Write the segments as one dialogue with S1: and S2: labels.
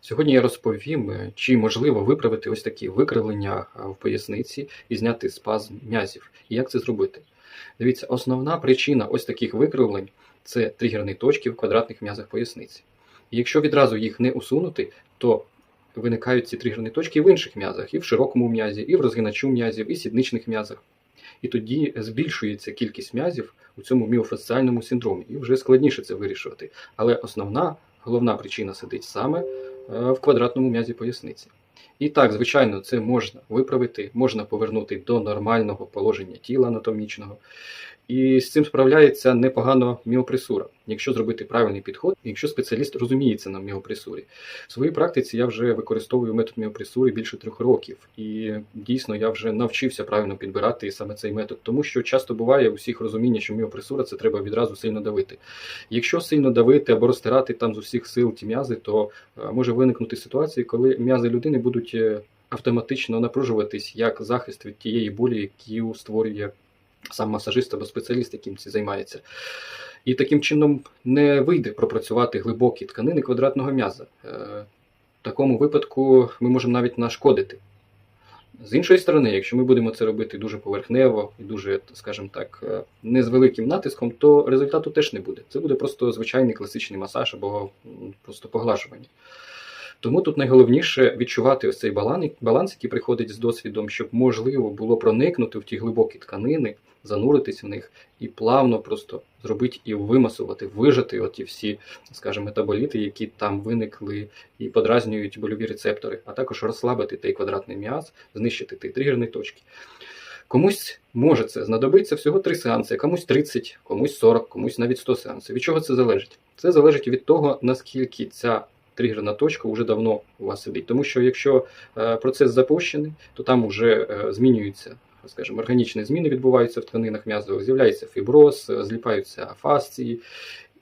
S1: Сьогодні я розповім, е, чи можливо виправити ось такі викривлення в поясниці і зняти спазм м'язів. І як це зробити? Дивіться, основна причина ось таких викривлень це тригерні точки в квадратних м'язах поясниці. І якщо відразу їх не усунути, то виникають ці тригерні точки в інших м'язах, і в широкому м'язі, і в розгиначу м'язів, і сідничних м'язах. І тоді збільшується кількість м'язів у цьому міофасціальному синдромі, і вже складніше це вирішувати. Але основна, головна причина сидить саме е, в квадратному м'язі поясниці. І так, звичайно, це можна виправити, можна повернути до нормального положення тіла анатомічного. І з цим справляється непогано міопресура, якщо зробити правильний підход, якщо спеціаліст розуміється на міопресурі. В своїй практиці я вже використовую метод міопресури більше трьох років, і дійсно я вже навчився правильно підбирати саме цей метод, тому що часто буває у всіх розуміння, що міопресура це треба відразу сильно давити. Якщо сильно давити або розтирати там з усіх сил ті м'язи, то е, може виникнути ситуація, коли м'язи людини будуть е, автоматично напружуватись як захист від тієї болі, яку створює сам масажист або спеціаліст, яким це займається. І таким чином не вийде пропрацювати глибокі тканини квадратного м'яза. Е, В такому випадку ми можемо навіть нашкодити. З іншої сторони, якщо ми будемо це робити дуже поверхнево і дуже, скажімо так, е, не з великим натиском, то результату теж не буде. Це буде просто звичайний класичний масаж або просто поглажування. Тому тут найголовніше відчувати ось цей баланс, який приходить з досвідом, щоб можливо було проникнути в ті глибокі тканини, зануритись в них і плавно просто зробити і вимасувати, вижати оті всі, скажімо, метаболіти, які там виникли і подразнюють больові рецептори, а також розслабити той квадратний м'яз, знищити ті тригерні точки. Комусь може це знадобиться всього 3 сеанси, комусь 30, комусь 40, комусь навіть 100 сеансів. Від чого це залежить? Це залежить від того, наскільки ця тригерна точка вже давно у вас сидить. Тому що якщо е, процес запущений, то там вже е, змінюються, скажімо, органічні зміни відбуваються в тканинах м'язових, з'являється фіброз, е, зліпаються фасції,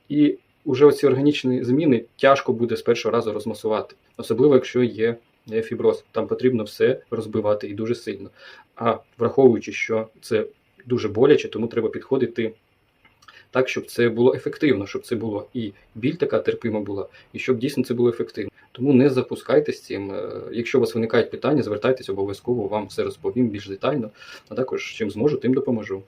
S1: і вже оці органічні зміни тяжко буде з першого разу розмасувати, особливо якщо є фіброз. Там потрібно все розбивати і дуже сильно. А враховуючи, що це дуже боляче, тому треба підходити так, щоб це було ефективно, щоб це було і біль така терпима була, і щоб дійсно це було ефективно. Тому не запускайтесь цим. Е, Якщо у вас виникають питання, звертайтеся обов'язково, вам все розповім більш детально, а також чим зможу, тим допоможу.